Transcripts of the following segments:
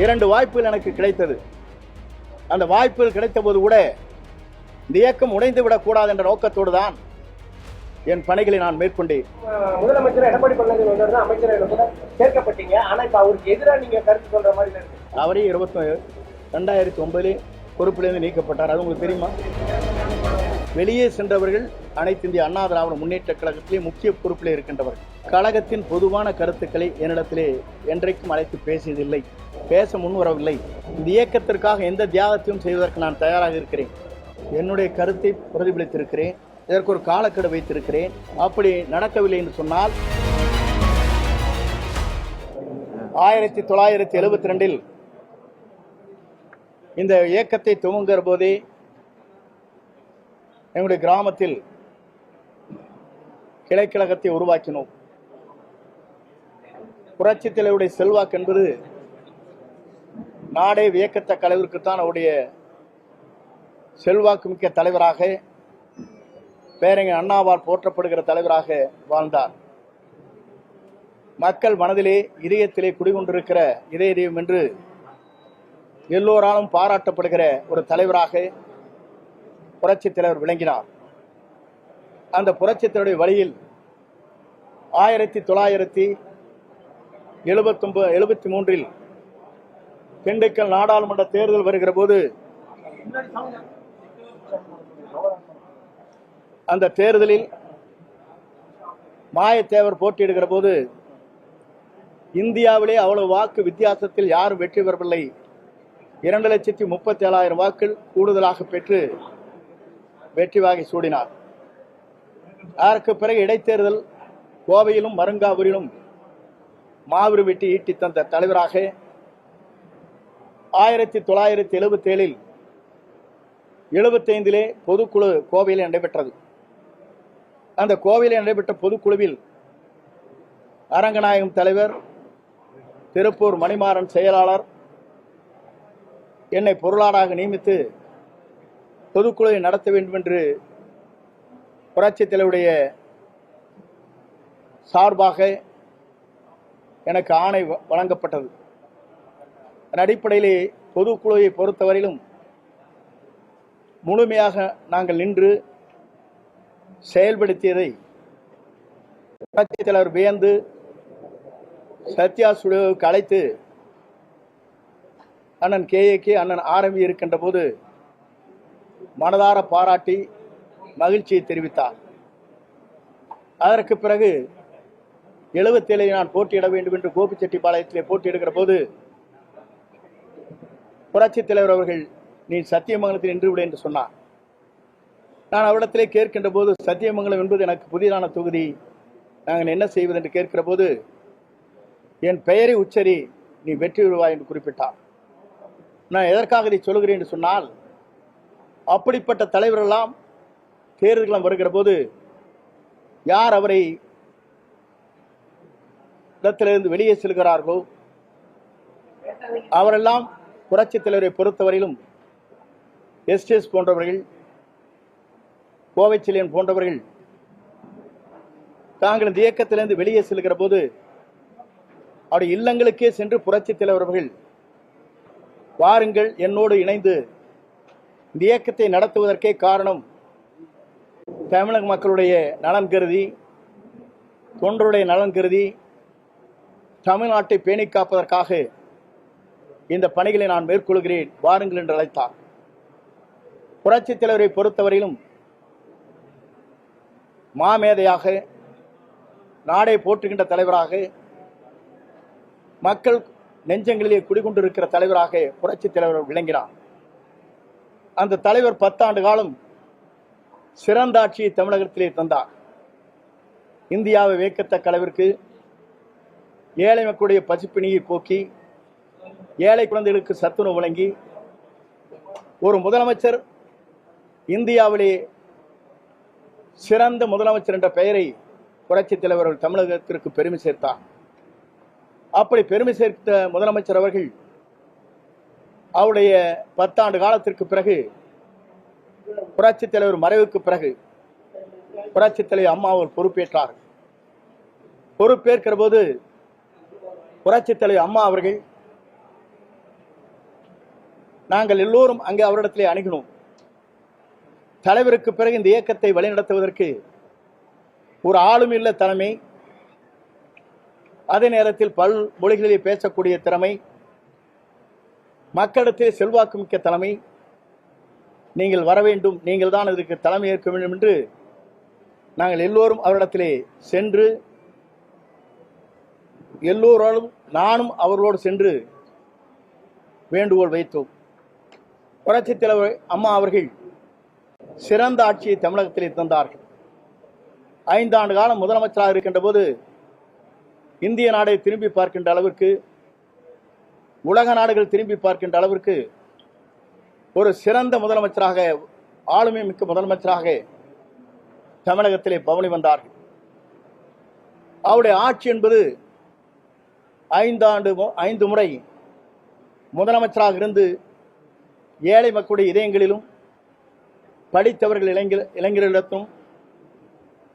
இரண்டு வாய்ப்புகள் எனக்கு கிடைத்தது. அந்த வாய்ப்புகள் கிடைத்த போது கூட இந்த இயக்கம் உடைந்து விடக்கூடாது என்ற நோக்கத்தோடு தான் என் பணிகளை நான் மேற்கொண்டேன். முதலமைச்சர் எடப்பாடி பழனிசாமி கூட சேர்க்கப்பட்டீங்க. ஆனா இப்ப அவருக்கு எதிரா நீங்க கருத்து சொல்ற மாதிரி அவரே இருபத்தி ரெண்டாயிரத்தி ஒன்பதிலே பொறுப்பிலிருந்து நீக்கப்பட்டார். அது உங்களுக்கு தெரியுமா? வெளியே சென்றவர்கள் அனைத்து இந்திய அண்ணா திராவிட முன்னேற்ற கழகத்திலே முக்கிய பொறுப்பிலே இருக்கின்றவர்கள். கழகத்தின் பொதுவான கருத்துக்களை என்னிடத்திலே என்றைக்கும் அழைத்து பேசியதில்லை. பேச முன்வரவில்லை இந்த இயக்கத்திற்காக எந்த தியாகத்தையும் செய்வதற்கு நான் தயாராக இருக்கிறேன். என்னுடைய கருத்தை பிரதிபலித்திருக்கிறேன். இதற்கு ஒரு காலக்கெடு வைத்திருக்கிறேன். அப்படி நடக்கவில்லை என்று சொன்னால் ஆயிரத்தி தொள்ளாயிரத்தி எழுபத்தி ரெண்டில் இந்த இயக்கத்தை துவங்குகிற போதே எங்களுடைய கிராமத்தில் கிளைக்கழகத்தை உருவாக்கினோம். புரட்சித் தலைவருடைய செல்வாக்கு என்பது நாடே வியக்கத்தக்க அளவிற்குத்தான் அவருடைய செல்வாக்குமிக்க தலைவராக பேரங்க அண்ணாவால் போற்றப்படுகிற தலைவராக வாழ்ந்தார். மக்கள் மனதிலே இதயத்திலே குடிகொண்டிருக்கிற இதய தெய்வம் என்று எல்லோராலும் பாராட்டப்படுகிற ஒரு தலைவராக புரட்சித் தலைவர் விளங்கினார். அந்த புரட்சித்தலைவருடைய வழியில் ஆயிரத்தி தொள்ளாயிரத்தி எழுபத்தொன்பது எழுபத்தி மூன்றில் திண்டுக்கல் நாடாளுமன்ற தேர்தல் வருகிற போது அந்த தேர்தலில் மாயத்தேவர் போட்டியிடுகிற போது இந்தியாவிலே அவ்வளவு வாக்கு வித்தியாசத்தில் யாரும் வெற்றி பெறவில்லை. இரண்டு லட்சத்தி முப்பத்தி ஏழாயிரம் வாக்கள் கூடுதலாக பெற்று வெற்றி வாகை சூடினார். அதற்கு பிறகு இடைத்தேர்தல் கோவையிலும் மருங்காவூரிலும் மாவிரு வெட்டி ஈட்டி தந்த தலைவராக ஆயிரத்தி தொள்ளாயிரத்தி எழுபத்தேழில் எழுபத்தைந்திலே பொதுக்குழு கோவையில் நடைபெற்றது. அந்த கோவையில் நடைபெற்ற பொதுக்குழுவில் அரங்கநாயகம் தலைவர் திருப்பூர் மணிமாறன் செயலாளர் என்னை பொருளாளராக நியமித்து பொதுக்குழுவை நடத்த வேண்டும் என்று புரட்சித் தலைவருடைய சார்பாக எனக்கு ஆணை வ- வழங்கப்பட்டது. அதன் அடிப்படையிலே பொதுக்குழுவை பொறுத்தவரையிலும் முழுமையாக நாங்கள் நின்று செயல்படுத்தியதை புரட்சித் தலைவர் வியந்து சத்யா சுடுவுக்கு அழைத்து அண்ணன் கே கே அண்ணன் ஆரம்பி இருக்கின்ற போது மனதார பாராட்டி மகிழ்ச்சியை தெரிவித்தார். அதற்கு பிறகு எழுபத்தேழில் நான் போட்டியிட வேண்டும் என்று கோபிச்செட்டிப்பாளையத்திலே போட்டியிடுகிற போது புரட்சித் தலைவர் அவர்கள் நீ சத்தியமங்கலத்தில் நின்று விடு என்று சொன்னார். நான் அவரிடத்திலே கேட்கின்ற போது சத்தியமங்கலம் என்பது எனக்கு புதிதான தொகுதி. நாங்கள் என்ன செய்வது? என்று கேட்கிற போது என் பெயரை உச்சரி நீ வெற்றி பெறுவாய் என்று குறிப்பிட்டார். நான் எதற்காக இதை சொல்கிறேன் என்று சொன்னால் அப்படிப்பட்ட தலைவரெல்லாம் தேர்தல்களம் வருகிற போது யார் அவரை இடத்திலிருந்து வெளியே செல்கிறார்களோ அவரெல்லாம் புரட்சித் தலைவரை பொறுத்தவரையிலும் எஸ்டிஎஸ் போன்றவர்கள் கோவைச்சிலியன் போன்றவர்கள் தாங்கள் இந்த இயக்கத்திலிருந்து வெளியே செல்கிற போது அவருடைய இல்லங்களுக்கே சென்று புரட்சித் தலைவர் அவர்கள் வாருங்கள் என்னோடு இணைந்து இந்த இயக்கத்தை நடத்துவதற்கே காரணம் தமிழக மக்களுடைய நலன் கருதி தொண்டருடைய நலன் கருதி தமிழ்நாட்டை பேணி காப்பதற்காக இந்த பணிகளை நான் மேற்கொள்கிறேன் வாருங்கள் என்று அழைத்தார். புரட்சித் தலைவரை பொறுத்தவரையிலும் மாமேதையாக நாடை போற்றுகின்ற தலைவராக மக்கள் நெஞ்சங்களிலே குடிகொண்டிருக்கிற தலைவராக புரட்சித் தலைவர் விளங்கினார். அந்த தலைவர் பத்தாண்டு காலம் சிறந்த ஆட்சியை தமிழகத்திலே தந்தார். இந்தியாவை வேக்கத்தக்க அளவிற்கு ஏழை மக்களுடைய பசிப்பிணியை போக்கி ஏழை குழந்தைகளுக்கு சத்துணவு வழங்கி ஒரு முதலமைச்சர் இந்தியாவிலே சிறந்த முதலமைச்சர் என்ற பெயரை புரட்சித் தலைவர் அவர்கள் தமிழகத்திற்கு பெருமை சேர்த்தார். அப்படி பெருமை சேர்த்த முதலமைச்சர் அவர்கள் அவருடைய பத்தாண்டு காலத்திற்கு பிறகு புரட்சித் தலைவர் மறைவுக்கு பிறகு புரட்சித் தலைவர் அம்மா அவர் பொறுப்பேற்றார் பொறுப்பேற்கிற போது புரட்சித் தலைவர் அம்மா அவர்கள் நாங்கள் எல்லோரும் அங்கே அவரிடத்திலே அணுகினோம். தலைவருக்கு பிறகு இந்த இயக்கத்தை வழிநடத்துவதற்கு ஒரு ஆளும் இல்ல தலைமை. அதே நேரத்தில் பல் மொழிகளிலே பேசக்கூடிய திறமை. மக்களிடத்தில் செல்வாக்கு மிக்க தலைமை. நீங்கள் வர வேண்டும் நீங்கள் தான் இதற்கு தலைமை ஏற்க வேண்டும் என்று நாங்கள் எல்லோரும் அவரிடத்திலே சென்று எல்லோராலும் நானும் அவர்களோடு சென்று வேண்டுகோள் வைத்தோம். புரட்சித் தலைவர் அம்மா அவர்கள் சிறந்த ஆட்சியை தமிழகத்திலே தந்தார்கள். ஐந்தாண்டு காலம் முதலமைச்சராக இருக்கின்ற போது இந்திய நாடை திரும்பி பார்க்கின்ற அளவிற்கு உலக நாடுகள் திரும்பி பார்க்கின்ற அளவிற்கு ஒரு சிறந்த முதலமைச்சராக ஆளுமை மிக்க முதலமைச்சராக தமிழகத்திலே பவனி வந்தார்கள். அவருடைய ஆட்சி என்பது ஐந்தாண்டு மு- ஐந்து முறை முதலமைச்சராக இருந்து ஏழை மக்களுடைய இதயங்களிலும் படித்தவர்கள் இளைஞர் இளைஞர்களிடத்தும்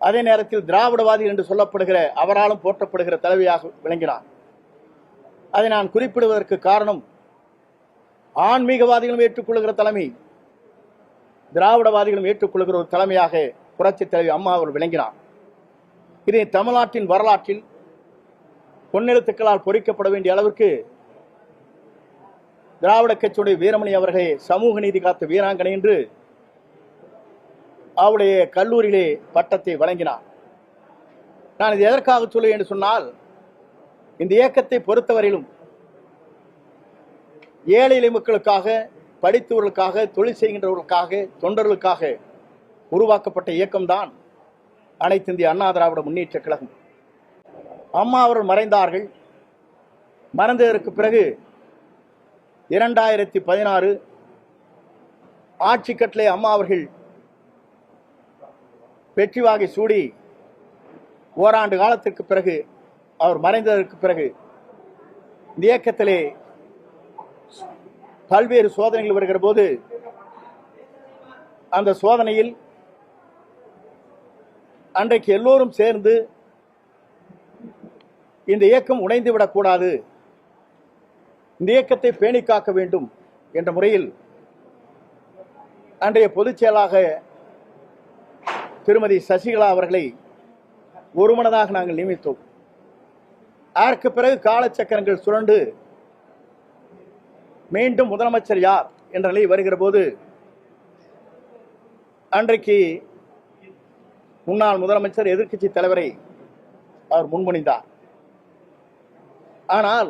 அதே நேரத்தில் திராவிடவாதி என்று சொல்லப்படுகிற அவராலும் போற்றப்படுகிற தலைவியாக விளங்கினார். அதை நான் குறிப்பிடுவதற்கு காரணம் ஆன்மீகவாதிகளும் ஏற்றுக்கொள்கிற தலைமை திராவிடவாதிகளும் ஏற்றுக்கொள்கிற ஒரு தலைமையாக புரட்சித் தலைவி அம்மா அவர் விளங்கினார். இதை தமிழ்நாட்டின் வரலாற்றில் பொன்னெழுத்துக்களால் பொறிக்கப்பட வேண்டிய அளவிற்கு திராவிட கட்சியுடைய வீரமணி அவர்களே சமூக நீதி காத்த வீராங்கனை என்று அவருடைய கல்லூரியிலே பட்டத்தை வழங்கினார். நான் இது எதற்காக சொல்லுவேன் என்று சொன்னால் இந்த இயக்கத்தை பொறுத்தவரையிலும் ஏழை எளிய மக்களுக்காக படித்தவர்களுக்காக தொழில் செய்கின்றவர்களுக்காக தொண்டர்களுக்காக உருவாக்கப்பட்ட இயக்கம்தான் அனைத்து இந்திய அண்ணா திராவிட முன்னேற்ற கழகம். அம்மா அவர்கள் மறைந்தார்கள். மறைந்ததற்கு பிறகு இரண்டாயிரத்தி பதினாறு ஆட்சி கட்டளை அம்மா அவர்கள் வெற்றி வாகை சூடி ஓராண்டு காலத்திற்கு பிறகு அவர் மறைந்ததற்கு பிறகு இந்த இயக்கத்திலே பல்வேறு சோதனைகள் வருகிற போது அந்த சோதனையில் அன்றைக்கு எல்லோரும் சேர்ந்து இந்த இயக்கம் உடைந்து விடக்கூடாது இந்த இயக்கத்தை பேணி காக்க வேண்டும் என்ற முறையில் அன்றைய பொதுச் செயலாக திருமதி சசிகலா அவர்களை ஒருமனதாக நாங்கள் நியமித்தோம். அதற்கு பிறகு காலச்சக்கரங்கள் சுரண்டு மீண்டும் முதலமைச்சர் யார் என்ற நிலை வருகிற போது அன்றைக்கு முன்னாள் முதலமைச்சர் எதிர்க்கட்சி தலைவரை அவர் முன்மொழிந்தார். ஆனால்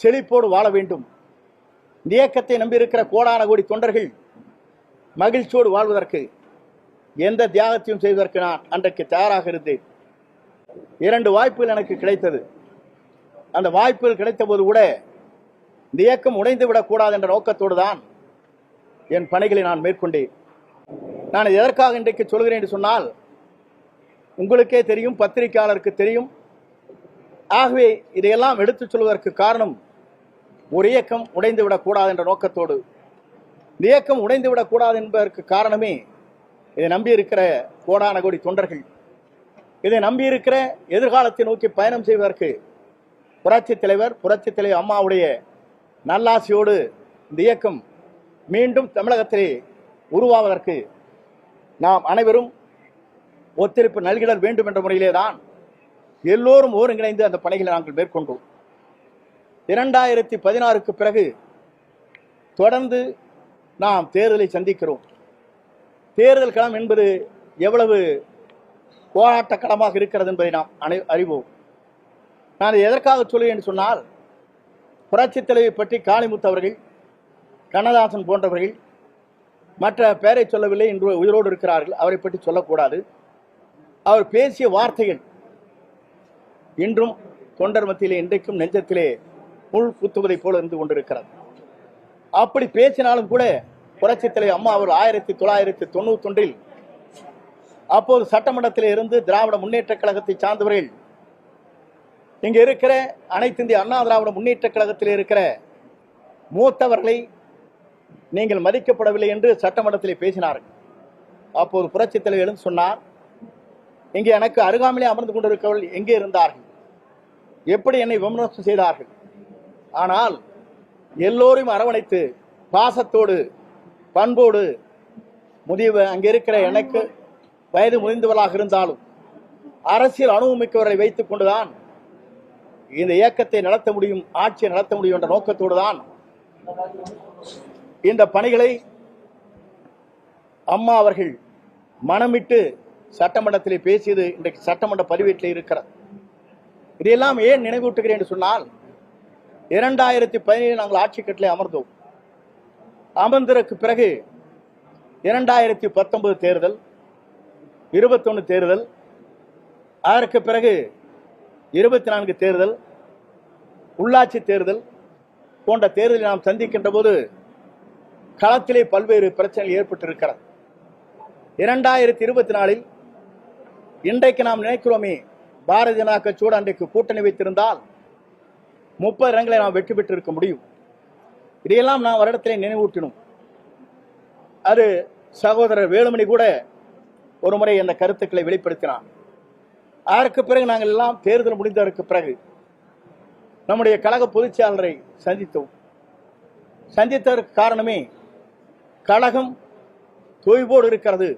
செழிப்போடு வாழ வேண்டும். இந்த இயக்கத்தை நம்பியிருக்கிற கோடான கோடி தொண்டர்கள் மகிழ்ச்சியோடு வாழ்வதற்கு எந்த தியாகத்தையும் செய்வதற்கு நான் அன்றைக்கு தயாராக இருந்தேன். இரண்டு வாய்ப்புகள் எனக்கு கிடைத்தது. அந்த வாய்ப்புகள் கிடைத்த போது கூட இந்த இயக்கம் உடைந்து விடக்கூடாது என்ற நோக்கத்தோடு தான் என் பணிகளை நான் மேற்கொண்டேன். நான் எதற்காக இன்றைக்கு சொல்கிறேன் என்று சொன்னால் உங்களுக்கே தெரியும் பத்திரிகையாளருக்கு தெரியும் ஆகவே இதையெல்லாம் எடுத்துச் சொல்வதற்கு காரணம் ஒரு இயக்கம் உடைந்து விடக்கூடாது என்ற நோக்கத்தோடு. இந்த இயக்கம் உடைந்து விடக்கூடாது என்பதற்கு காரணமே இதை நம்பியிருக்கிற கோடான கோடி தொண்டர்கள். இதை நம்பியிருக்கிற எதிர்காலத்தை நோக்கி பயணம் செய்வதற்கு புரட்சி தலைவர் புரட்சி தலைவர் அம்மாவுடைய நல்லாசியோடு இந்த இயக்கம் மீண்டும் தமிழகத்திலே உருவாவதற்கு நாம் அனைவரும் ஒத்துழைப்பு நல்கிடல் வேண்டும் என்ற முறையிலே தான் எல்லோரும் ஒருங்கிணைந்து அந்த பணிகளை நாங்கள் மேற்கொண்டோம். இரண்டாயிரத்தி பதினாறுக்கு பிறகு தொடர்ந்து நாம் தேர்தலை சந்திக்கிறோம். தேர்தல் களம் என்பது எவ்வளவு போராட்ட களமாக இருக்கிறது என்பதை நாம் அனை அறிவோம். நான் எதற்காக சொல்லுவேன் என்று சொன்னால் புரட்சித் தலைவை பற்றி காளிமுத்து அவர்கள் கண்ணதாசன் போன்றவர்கள் மற்ற பெயரை சொல்லவில்லை என்று உயிரோடு இருக்கிறார்கள் அவரை பற்றி சொல்லக்கூடாது. அவர் பேசிய வார்த்தைகள் இன்றும் தொண்டர் மத்தியிலே இன்றைக்கும் நெஞ்சத்திலே முள் குத்துவதைப் போல இருந்து கொண்டிருக்கிறது. அப்படி பேசினாலும் கூட புரட்சித் தலைவர் அம்மா அவர் ஆயிரத்தி தொள்ளாயிரத்தி தொண்ணூத்தி ஒன்றில் அப்போது சட்டமன்றத்தில் இருந்து திராவிட முன்னேற்ற கழகத்தை சார்ந்தவர்கள் இங்கே இருக்கிற அனைத்து இந்திய அண்ணா திராவிட முன்னேற்ற கழகத்தில் இருக்கிற மூத்தவர்களை நீங்கள் மதிக்கப்படவில்லை என்று சட்டமன்றத்தில் பேசினார்கள். அப்போது புரட்சித் தலைவர் சொன்னார் இங்கே எனக்கு அருகாமலே அமர்ந்து கொண்டிருக்கவர்கள் எங்கே இருந்தார்கள்? எப்படி என்னை விமர்சனம் செய்தார்கள்? ஆனால் எல்லோரையும் அரவணைத்து பாசத்தோடு பண்போடு முதியவ அங்கே இருக்கிற எனக்கு வயது முடிந்தவர்களாக இருந்தாலும் அரசியல் அனுபவமிக்கவர்களை வைத்துக் கொண்டுதான் இந்த இயக்கத்தை நடத்த முடியும் ஆட்சியை நடத்த முடியும் என்ற நோக்கத்தோடு தான் இந்த பணிகளை அம்மா அவர்கள் மனமிட்டு சட்டமன்றத்தில் பேசியது இன்றைக்கு சட்டமன்ற பதிவேட்டில் இருக்கிறது. இதையெல்லாம் ஏன் நினைவூட்டுகிறேன் என்று சொன்னால் இரண்டாயிரத்தி பதினேழு நாங்கள் ஆட்சி கட்டிலே அமர்ந்தோம். அமர்ந்ததற்கு பிறகு இரண்டாயிரத்தி பத்தொன்பது தேர்தல் இருபத்தொன்று தேர்தல் அதற்கு பிறகு இருபத்தி நான்கு தேர்தல் உள்ளாட்சி தேர்தல் போன்ற தேர்தலை நாம் சந்திக்கின்ற போது களத்திலே பல்வேறு பிரச்சனைகள் ஏற்பட்டிருக்கிறது. இரண்டாயிரத்தி இருபத்தி நாலில் இன்றைக்கு நாம் நினைக்கிறோமே பாரதிய ஜனதா கட்சியோடு அன்றைக்கு கூட்டணி வைத்திருந்தால் முப்பது இடங்களை நாம் வெற்றி பெற்றிருக்க முடியும். இதையெல்லாம் நாம் வருடத்திலே நினைவூட்டினோம். அது சகோதரர் வேலுமணி கூட ஒரு முறை அந்த கருத்துக்களை வெளிப்படுத்தினார். அதற்கு பிறகு நாங்கள் எல்லாம் தேர்தல் முடிந்ததற்கு பிறகு நம்முடைய கழக பொதுச் சந்தித்தோம். சந்தித்ததற்கு காரணமே கழகம் தொய்வோடு இருக்கிறது.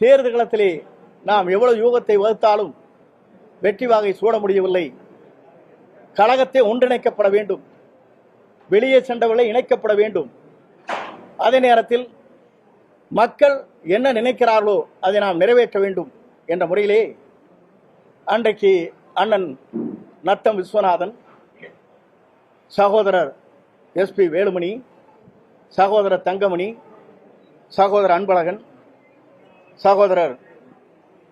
தேர்தல் களத்திலே நாம் எவ்வளவு யூகத்தை வகுத்தாலும் வெற்றி வாகை சூட முடியவில்லை. கழகத்தை ஒன்றிணைக்கப்பட வேண்டும். வெளியே சென்றவர்களை இணைக்கப்பட வேண்டும். அதே நேரத்தில் மக்கள் என்ன நினைக்கிறார்களோ அதை நாம் நிறைவேற்ற வேண்டும் என்ற முறையிலே அன்றைக்கு அண்ணன் நத்தம் விஸ்வநாதன் சகோதரர் எஸ்பி வேலுமணி சகோதரர் தங்கமணி சகோதரர் அன்பழகன் சகோதரர்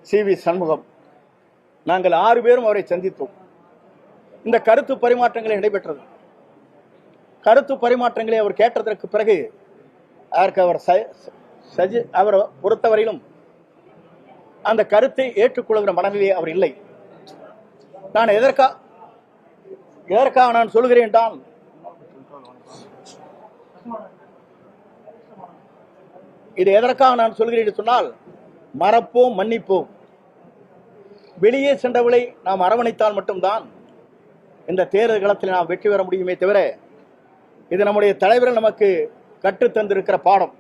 சி வி சண்முகம் நாங்கள் ஆறு பேரும் அவரை சந்தித்தோம். இந்த கருத்து பரிமாற்றங்களை நடைபெற்றது. கருத்து பரிமாற்றங்களை அவர் கேட்டதற்கு பிறகு அதற்கு அவர் ச- சஜி அவரை பொறுத்தவரையிலும் அந்த கருத்தை ஏற்றுக்கொள்கிற மனநிலையே அவர் இல்லை. நான் எதற்கா எதற்காக நான் சொல்கிறேன் என்றால் இது எதற்காக நான் சொல்கிறேன் என்று சொன்னால் மறப்போம் மன்னிப்போம். வெளியே சென்றவளை நாம் அரவணைத்தால் மட்டும்தான் இந்த தேர்தல் களத்தில் நாம் வெற்றி பெற முடியுமே தவிர இது நம்முடைய தலைவர்கள் நமக்கு கற்றுத் தந்திருக்கிற பாடம்.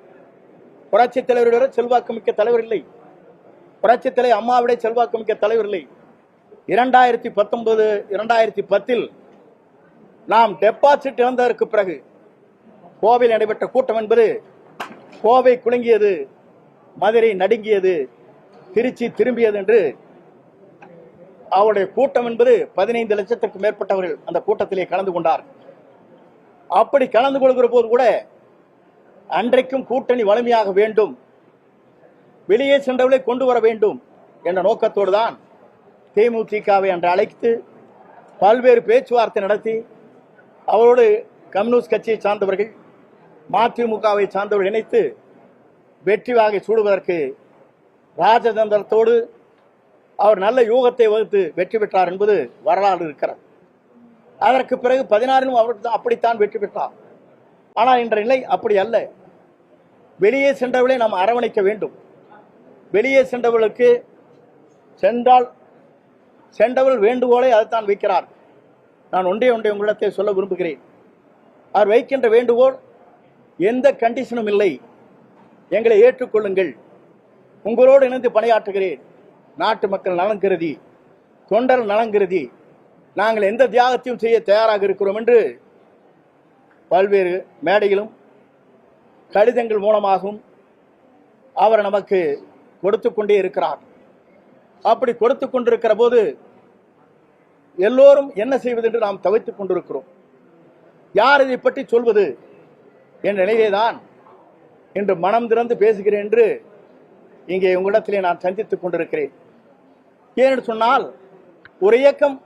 புரட்சி தலைவரோட செல்வாக்கு மிக்க தலைவர் இல்லை. புரட்சி தலை அம்மாவிட செல்வாக்கு மிக்க தலைவர் இல்லை. இரண்டாயிரத்தி பத்தொன்பது இரண்டாயிரத்தி பத்தில் நாம் டெபாசிட் இழந்ததற்கு பிறகு கோவையில் நடைபெற்ற கூட்டம் என்பது கோவை குலுங்கியது மதுரை நடுங்கியது திருச்சி திரும்பியது என்று அவருடைய கூட்டம் என்பது பதினைந்து லட்சத்திற்கு மேற்பட்டவர்கள் அந்த கூட்டத்திலே கலந்து கொண்டார். அப்படி கலந்து கொள்கிற போது கூட அன்றைக்கும் கூட்டணி வலிமையாக வேண்டும். வெளியே சென்றவர்களை கொண்டு வர வேண்டும் என்ற நோக்கத்தோடு தான் தேமுதிகவை அன்று அழைத்து பல்வேறு பேச்சுவார்த்தை நடத்தி அவரோடு கம்யூனிஸ்ட் கட்சியை சார்ந்தவர்கள் மதிமுகவை சார்ந்தவர்கள் இணைத்து வெற்றி வாகை சூடுவதற்கு ராஜதந்திரத்தோடு அவர் நல்ல யூகத்தை வகுத்து வெற்றி பெற்றார் என்பது வரலாறு இருக்கிறது. அதற்கு பிறகு பதினாறிலும் அவர் தான் அப்படித்தான் வெற்றி பெற்றார். ஆனால் இன்ற நிலை அப்படி அல்ல. வெளியே சென்றவர்களை நாம் அரவணைக்க வேண்டும். வெளியே சென்றவர்களுக்கு சென்றால் சென்றவர்கள் வேண்டுகோளை அதைத்தான் வைக்கிறார். நான் ஒன்றே ஒன்றை உங்களிடத்தை சொல்ல விரும்புகிறேன். அவர் வைக்கின்ற வேண்டுகோள் எந்த கண்டிஷனும் இல்லை. எங்களை ஏற்றுக்கொள்ளுங்கள். உங்களோடு இணைந்து பணியாற்றுகிறேன். நாட்டு மக்கள் நலன் கருதி தொண்டர் நலன் கருதி நாங்கள் எந்த தியாகத்தையும் செய்ய தயாராக இருக்கிறோம் என்று பல்வேறு மேடையிலும் கடிதங்கள் மூலமாகவும் அவர் நமக்கு கொடுத்து கொண்டே இருக்கிறார். அப்படி கொடுத்து கொண்டிருக்கிற போது எல்லோரும் என்ன செய்வது என்று நாம் தவித்துக் கொண்டிருக்கிறோம். யார் இதை பற்றி சொல்வது? என்ற நிலையிலேதான் என்று மனம் திறந்து பேசுகிறேன் என்று இங்கே உங்களிடத்திலே நான் சந்தித்துக் கொண்டிருக்கிறேன். ஏன்னு சொன்னால் ஒரு இயக்கம்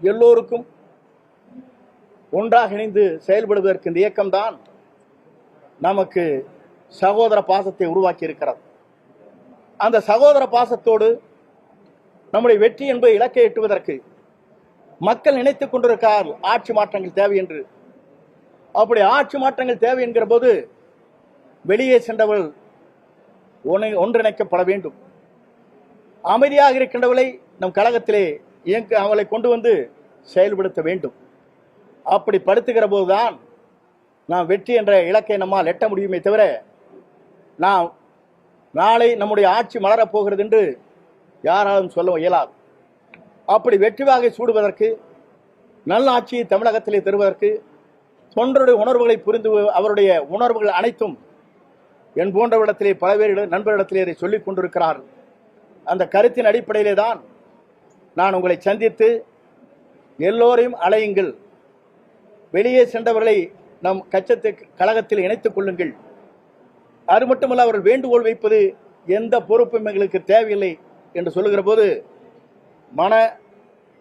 எல்லோருக்கும் ஒன்றாக இணைந்து செயல்படுவதற்கு இந்த இயக்கம்தான் நமக்கு சகோதர பாசத்தை உருவாக்கி இருக்கிறது அந்த சகோதர பாசத்தோடு நம்முடைய வெற்றி என்பதை இலக்கை எட்டுவதற்கு மக்கள் நினைத்துக் கொண்டிருக்கார் ஆட்சி மாற்றங்கள் தேவை என்று. அப்படி ஆட்சி மாற்றங்கள் தேவை என்கிற போது வெளியே சென்றவர்கள் ஒன்றிணைக்கப்பட வேண்டும். அமைதியாக இருக்கின்றவளை நம் கழகத்திலே இயங்க அவளை கொண்டு வந்து செயல்படுத்த வேண்டும். அப்படி படுத்துகிற போதுதான் நாம் வெற்றி என்ற இலக்கை நம்மால் எட்ட முடியுமே தவிர நாம் நாளை நம்முடைய ஆட்சி மலரப்போகிறது என்று யாராலும் சொல்ல இயலாது. அப்படி வெற்றி வாகை சூடுவதற்கு நல்ல ஆட்சியை தமிழகத்திலே தருவதற்கு தொண்டருடைய உணர்வுகளை புரிந்து அவருடைய உணர்வுகள் அனைத்தும் என் போன்றவரிடத்திலே பல பேரிடம் நண்பரிடத்திலே அதை சொல்லிக் கொண்டிருக்கிறார்கள். அந்த கருத்தின் அடிப்படையிலே தான் நான் உங்களை சந்தித்து எல்லோரையும் அலையுங்கள் வெளியே சென்றவர்களை நம் கச்சத்தை கழகத்தில் இணைத்துக் கொள்ளுங்கள். அது மட்டுமல்ல அவர்கள் வேண்டுகோள் வைப்பது எந்த பொறுப்பும் எங்களுக்கு தேவையில்லை என்று சொல்லுகிற போது மன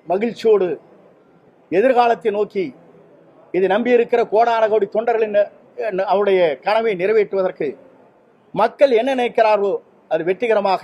மகிழ்ச்சியோடு எதிர்காலத்தை நோக்கி இது நம்பியிருக்கிற கோடான கோடி தொண்டர்களின் அவருடைய கனவை நிறைவேற்றுவதற்கு மக்கள் என்ன நினைக்கிறார்களோ அது வெற்றிகரமாக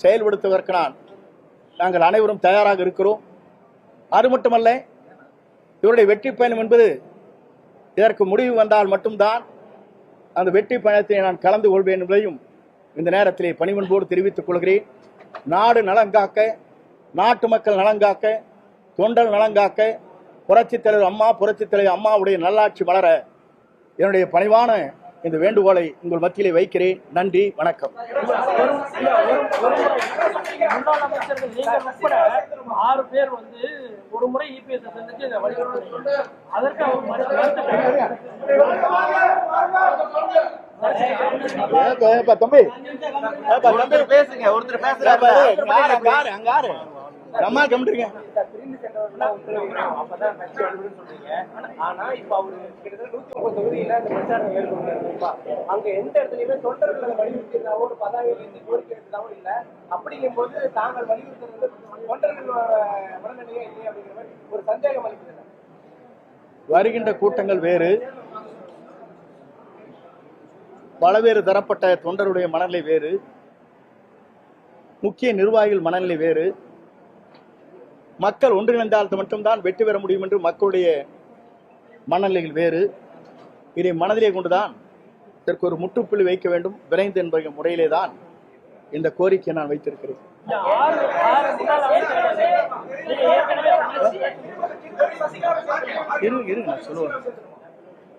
செயல்படுத்துவதற்கு நான் நாங்கள் அனைவரும் தயாராக இருக்கிறோம். அது மட்டுமல்ல இவருடைய வெற்றி பயணம் என்பது இதற்கு முடிவு வந்தால் மட்டும்தான் அந்த வெற்றி பயணத்தை நான் கலந்து கொள்வேன் என்பதையும் இந்த நேரத்திலே பணிவன்போடு தெரிவித்துக் கொள்கிறேன். நாடு நலங்காக்க நாட்டு மக்கள் நலங்காக்க தொண்டல் நலங்காக்க புரட்சித் தலைவர் அம்மா புரட்சித் தலைவர் அம்மாவுடைய நல்லாட்சி வளர என்னுடைய பணிவான இந்த வேண்டுகோளை உங்கள் மத்தியிலே வைக்கிறேன். நன்றி வணக்கம். ஆறு பேர் வந்து ஒரு முறை இபிஎஸ் சந்திச்சு இதை வலியுறுத்துறீங்க அதற்கு அவர் மறு- ஏப்பா, ஏப்பா, தம்பி ஏப்பா, தம்பி பேசுங்க ஒருத்தர் ஆறு, அங்க அம்மா கம்பிட்டுருங்க அங்க எந்த இடத்துலயுமே தொண்டர்களை வலியுறுத்தியதாவோ ஒரு பதாகையில இருந்து கோரிக்கை எடுத்ததாவோ இல்ல. அப்படிங்கும்போது தாங்கள் வலியுறுத்துறது தொண்டர்கள் உடனடியே இல்லை அப்படிங்கிற மாதிரி ஒரு சந்தேகம் அளிக்கிறது வருகின்ற கூட்டங்கள் வேறு. பலவேறு தரப்பட்ட தொண்டருடைய மனநிலை வேறு. முக்கிய நிர்வாகிகள் மனநிலை வேறு. மக்கள் ஒன்றிணைந்தால் மட்டும்தான் வெற்றி பெற முடியும் என்று மக்களுடைய மனநிலைகள் வேறு இதை மனதிலே கொண்டுதான் இதற்கு ஒரு முற்றுப்புள்ளி வைக்க வேண்டும் விரைந்து என்ற முறையிலே தான் இந்த கோரிக்கையை நான் வைத்திருக்கிறேன் இரு இரு நான் சொல்லுவேன்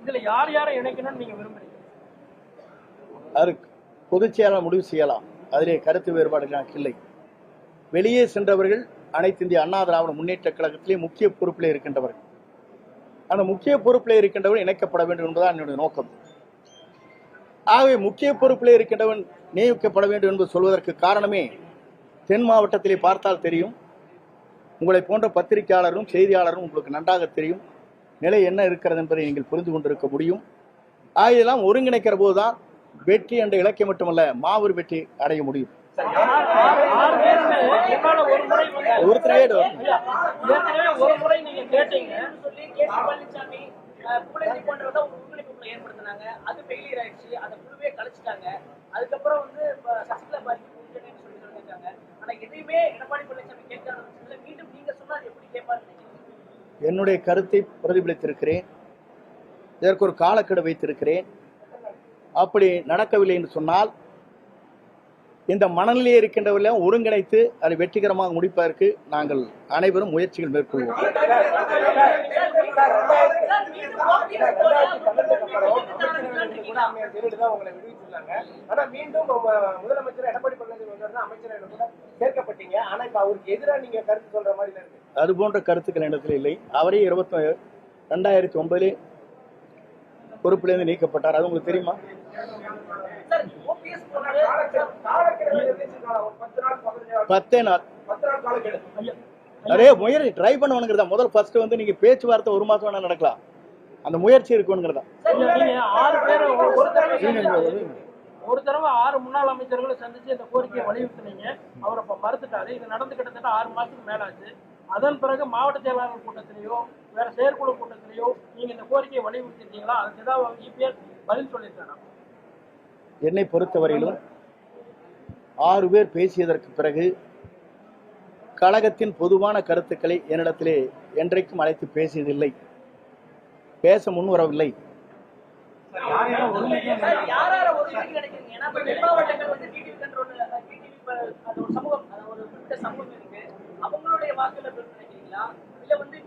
இதுல யார் யாரை இணைக்கணும்னு நீங்க விரும்புறீங்க அது பொதுச் செயலாளர் முடிவு செய்யலாம் அதிலே கருத்து வேறுபாடு எனக்கு இல்லை வெளியே சென்றவர்கள் அனைத்து இந்திய அண்ணா திராவிட முன்னேற்ற கழகத்திலே முக்கிய பொறுப்பில் இருக்கின்றவர்கள். அந்த முக்கிய பொறுப்பில் இருக்கின்றவன் இணைக்கப்பட வேண்டும் என்பதுதான் என்னுடைய நோக்கம். ஆகவே முக்கிய பொறுப்பில் இருக்கின்றவன் நியமிக்கப்பட வேண்டும் என்று சொல்வதற்கு காரணமே தென் மாவட்டத்திலே பார்த்தால் தெரியும். உங்களை போன்ற பத்திரிகையாளரும் செய்தியாளரும் உங்களுக்கு நன்றாக தெரியும். நிலை என்ன இருக்கிறது என்பதை நீங்கள் புரிந்து கொண்டிருக்க முடியும். ஆகியெல்லாம் ஒருங்கிணைக்கிற போதுதான் வெற்றி என்ற இலக்கியம் மட்டுமல்ல மாபெரும் வெற்றி அடைய முடியும். ஒருத்தரே ஒரு முறை நீங்க கேட்டீங்க. சொல்லி கே சி பழனிசாமி அஹ், புகழேந்தி போன்றவங்க ஒரு ஒருங்கிணைப்பு ஏற்படுத்தினாங்க. அது ஃபெயிலியர் ஆயிடுச்சு. அந்த குழுவே கலைச்சிட்டாங்க. அதுக்கப்புறம் வந்து இப்ப சசிகலா பாதிக்கு கூட்டணின்னு சொல்லி சொல்லியிருக்காங்க. ஆனா எதையுமே எடப்பாடி பழனிசாமி கேட்காத பட்சத்துல மீண்டும் நீங்க சொன்னா அது எப்படி கேட்பாருன்னு நினைக்கிறீங்க? என்னுடைய கருத்தை பிரதிபலித்திருக்கிறேன். இதற்கு ஒரு காலக்கெடு வைத்திருக்கிறேன். அப்படி நடக்கவில்லை என்று சொன்னால் இந்த மனநிலையை இருக்கின்றவர்களையும் ஒருங்கிணைத்து அதை வெற்றிகரமாக முடிப்பதற்கு நாங்கள் அனைவரும் முயற்சிகள் மேற்கொள்வோம். அது போன்ற கருத்துக்கள் இடத்துல இல்லை. அவரே இருபத்தி ரெண்டாயிரத்தி ஒன்பதிலே பொறுப்பிலிருந்து நீக்கப்பட்டார். அது உங்களுக்கு தெரியுமா சார் ஓபிஎஸ் போன்ற காலக்கெடு நிர்ணயிச்சிருக்காங்க. ஒரு பத்தே நாள். நிறைய முயற்சி ட்ரை பண்ணுவானுங்கிறதா முதல் ஃபர்ஸ்ட் வந்து நீங்க பேச்சுவார்த்தை ஒரு மாசம் வேணா நடக்கலாம். அந்த முயற்சி இருக்கணுங்கிறதா ஆறு ஒரு- தடவை ஆறு முன்னாள் அமைச்சர்களை சந்திச்சு இந்த கோரிக்கையை வலியுறுத்தினீங்க. அவர் அப்ப மறுத்துட்டாரு. இது நடந்து கிட்டத்தட்ட ஆறு மாசத்துக்கு மேல ஆச்சு அதன் பிறகு மாவட்ட செயலாளர் கூட்டத்திலேயோ வேற செயற்குழு கூட்டத்திலேயோ நீங்க இந்த கோரிக்கையை வலியுறுத்திட்டீங்களா அதுக்கு ஏதாவது இபிஎஸ் பதில் சொல்லியிருக்காரா? என்னை பொறுத்தவரையிலும் ஆறு பேர் பேசியதற்கு பிறகு கழகத்தின் பொதுவான கருத்துக்களை என்னிடத்திலே என்றைக்கும் அழைத்து பேசியதில்லை. பேச முன்வரவில்லை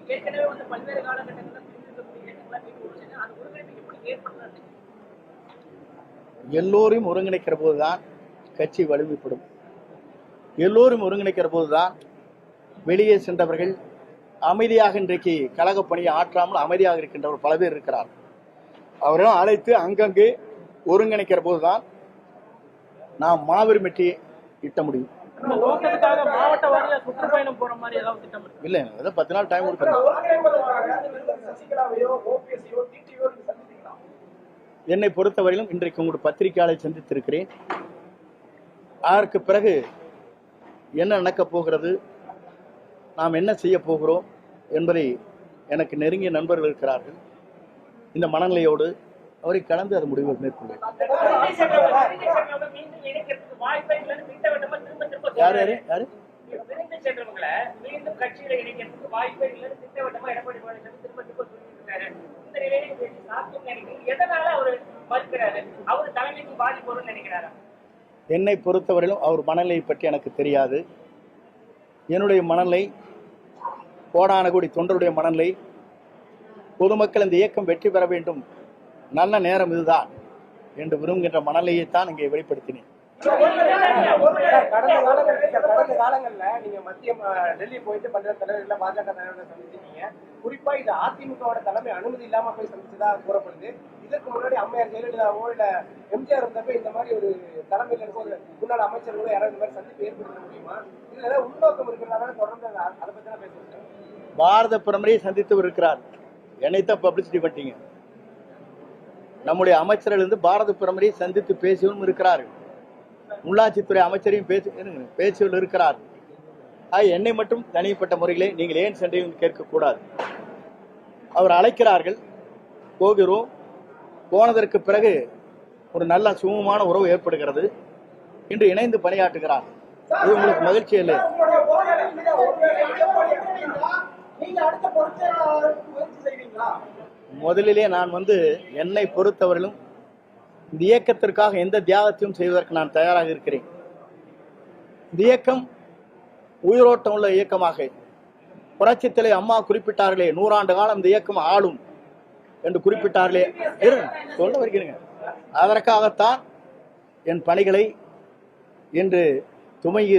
ஏற்கனவே வந்து பல்வேறு காலகட்டங்களில் பிரிந்திருக்கக்கூடிய இயக்கங்களா மீண்டும் ஒரு சேர்ந்து அந்த ஒருங்கிணைப்பு எப்படி ஏற்படுத்தலாம் நினைக்கிறீங்க எல்லோரையும் ஒருங்கிணைக்கிற போதுதான் கட்சி வலிமைப்படும். எல்லோரும் ஒருங்கிணைக்கிற போதுதான் வெளியே சென்றவர்கள் அமைதியாக இன்றைக்கு கழக பணியை ஆற்றாமல் அமைதியாக இருக்கின்றவர் பல பேர் இருக்கிறார் அவரெல்லாம் அழைத்து அங்கங்கே ஒருங்கிணைக்கிற போதுதான் நாம் மாபெரும் வெற்றியை ஈட்ட முடியும். இல்லை பத்து நாள் டைம் கொடுக்குறோம் என்னை பொறுத்தவரையிலும் இன்றைக்கு உங்களுடைய பத்திரிகையாளரை சந்தித்திருக்கிறேன். அதற்கு பிறகு என்ன நடக்கப் போகிறது நாம் என்ன செய்ய போகிறோம் என்பதை எனக்கு நெருங்கிய நண்பர்கள் இருக்கிறார்கள். இந்த மனநிலையோடு அவரை கலந்து அது முடிவு மேற்கொள்வேன். யார் யாரு யாரு? மீண்டும் கட்சியில இணைக்கிறதுக்கு வாய்ப்பே இல்லைன்னு திட்டவட்டமா எடப்பாடி பழனிசாமி திரும்ப திரும்ப சொல்லிட்டு இருக்காரு. நிலையில இது சாத்தியம் நினைக்கிறீங்க எதனால அவர் மறுக்கிறாரு அவர் தலைமைக்கு பாதிப்பு வரும்னு நினைக்கிறாரா? என்னை பொறுத்தவரையிலும் அவர் மனநிலை பற்றி எனக்கு தெரியாது. என்னுடைய மனநிலை கோடான கோடி தொண்டருடைய மனநிலை பொதுமக்கள் இந்த இயக்கம் வெற்றி பெற வேண்டும். நல்ல நேரம் இதுதான். என்று விரும்புகின்ற மனநிலையைத்தான் இங்கே வெளிப்படுத்தினேன். கடந்த காலங்கள்ல கடந்த காலங்கள்ல நீங்க மத்திய டெல்லி போயிட்டு பல்வேறு தலைவர்கள் பாஜக தலைவர்களை சந்திச்சிருக்கீங்க. குறிப்பா இது அதிமுகவோட தலைமை அனுமதி இல்லாம போய் சந்திச்சதா கூறப்படுது. இதற்கு முன்னாடி அம்மையார் ஜெயலலிதாவோ இல்ல எம்ஜிஆர் இருந்தப்ப இந்த மாதிரி ஒரு தலைமையில இருக்க ஒரு முன்னாள் அமைச்சர்களோ யாராவது இந்த மாதிரி சந்திப்பு ஏற்படுத்த முடியுமா? இதுல ஏதாவது உள்நோக்கம் இருக்கிறதால தொடர்ந்து அதை பத்தி தான் பேசுறேன். பாரத பிரதமரை சந்தித்து இருக்கிறார். என்னைத்தான் பப்ளிசிட்டி பண்ணிட்டீங்க. நம்முடைய அமைச்சர்கள் இருந்து பாரத பிரதமரை சந்தித்து பேசியவரும் இருக்கிறார்கள். உள்ளாட்சித்துறை அமைச்சரையும் பேசி இருங்க, பேசியவர்கள் இருக்கிறார். என்னை மட்டும் தனிப்பட்ட முறையிலே நீங்கள் ஏன் சென்றீர்கள் கேட்கக்கூடாது? அவர் அழைக்கிறார்கள். போகிறோம். போனதற்கு பிறகு ஒரு நல்ல சுமூகமான உறவு ஏற்படுகிறது. இன்று இணைந்து பணியாற்றுகிறார். இது உங்களுக்கு மகிழ்ச்சி இல்லை? முதலிலே நான் வந்து என்னை பொறுத்தவரையிலும் இந்த இயக்கத்திற்காக எந்த தியாகத்தையும் செய்வதற்கு நான் தயாராக இருக்கிறேன். இந்த இயக்கம் உயிரோட்டம் உள்ள இயக்கமாக. புரட்சித்தலை அம்மா குறிப்பிட்டார்களே நூறாண்டு காலம் இந்த இயக்கம் ஆளும் என்று குறிப்பிட்டார்களே. சொல்ல வருகிறேங்க. அதற்காகத்தான் என் பணிகளை இன்று துவங்கி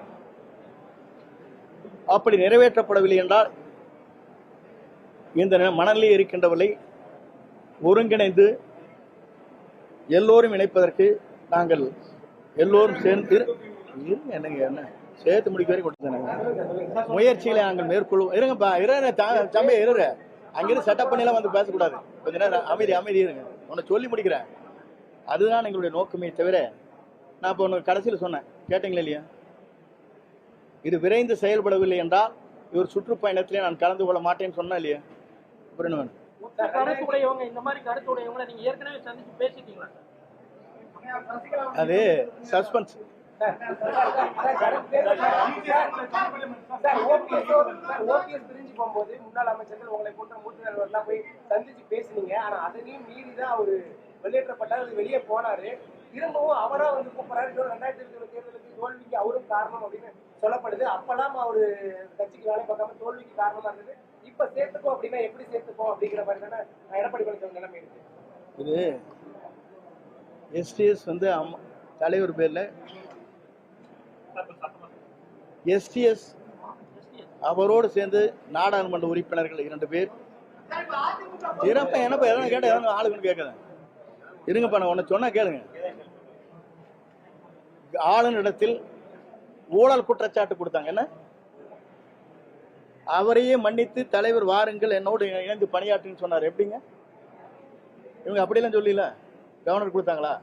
அப்படி நிறைவேற்றப்படவில்லை என்றால் இந்த நி- இருக்கின்றவர்களை ஒருங்கிணைந்து எல்லோரும் இணைப்பதற்கு நாங்கள் எல்லோரும் சேர்ந்து என்னங்க என்ன? சேர்த்து முடிக்க வரைக்கும் கொடுத்தாங்க முயற்சிகளை நாங்கள் மேற்கொள்வோம். இருங்கப்பா இருங்க தம்பி இருங்க அங்கிருந்து செட்டப் பண்ணிலாம் வந்து பேசக்கூடாது. கொஞ்ச நேரம் அமைதி அமைதி இருங்க. உன்னை சொல்லி முடிக்கிறேன். அதுதான் எங்களுடைய நோக்கமே தவிர நான் இப்போ உனக்கு கடைசியில் சொன்னேன். கேட்டீங்களா இல்லையா? இது விரைந்து செயல்படவில்லை என்றால் இவர் சுற்றுப்பயணத்திலே நான் கலந்து கொள்ள மாட்டேன்னு சொன்னா இல்லையா சார் அது சஸ்பென்ஸ் போகும்போது முன்னாள் அமைச்சர்கள் உங்களை போன்ற மூத்த தலைவர்லாம் போய் சந்திச்சு பேசுனீங்க ஆனா அதையும் மீறி தான் அவரு வெளியேற்றப்பட்டார் அது வெளியே போனாரு திரும்பவும் அவரா வந்து கூப்பிடுறாரு ரெண்டாயிரத்தி இருபது தேர்தலுக்கு தோல்விக்கு அவரும் காரணம் அப்படின்னு சொல்லப்படுது. அப்பெல்லாம் அவரு கட்சிக்கு வேலை பார்க்காம தோல்விக்கு காரணமா இருந்தது. இப்ப சேர்த்துக்கோ அப்படின்னா எப்படி சேர்த்துக்கோ அப்படிங்கிற மாதிரி தானே எடப்பாடி பழனிசாமி நிலைமை இருக்கு. இது எஸ்டிஎஸ் வந்து அம்மா தலைவர் பேர்ல எஸ்டிஎஸ் அவரோடு சேர்ந்து நாடாளுமன்ற உறுப்பினர்கள் இரண்டு பேர். இருப்ப என்னப்பா எதனா கேட்ட எதனா ஆளுங்கன்னு கேட்குறேன் இருங்கப்பா நான் ஒன்று சொன்னா கேளுங்க. ஆளுநரிடத்தில் ஊழல் குற்றச்சாட்டு கொடுத்தாங்க. என்ன? அவரையே மன்னித்து தலைவர் வாருங்கள் என்னோடு இணைந்து பணியாற்றுன்னு சொன்னார். எப்படிங்க? இவங்க அப்படியெல்லாம் சொல்லல. கவர்னர் கொடுத்தாங்களா?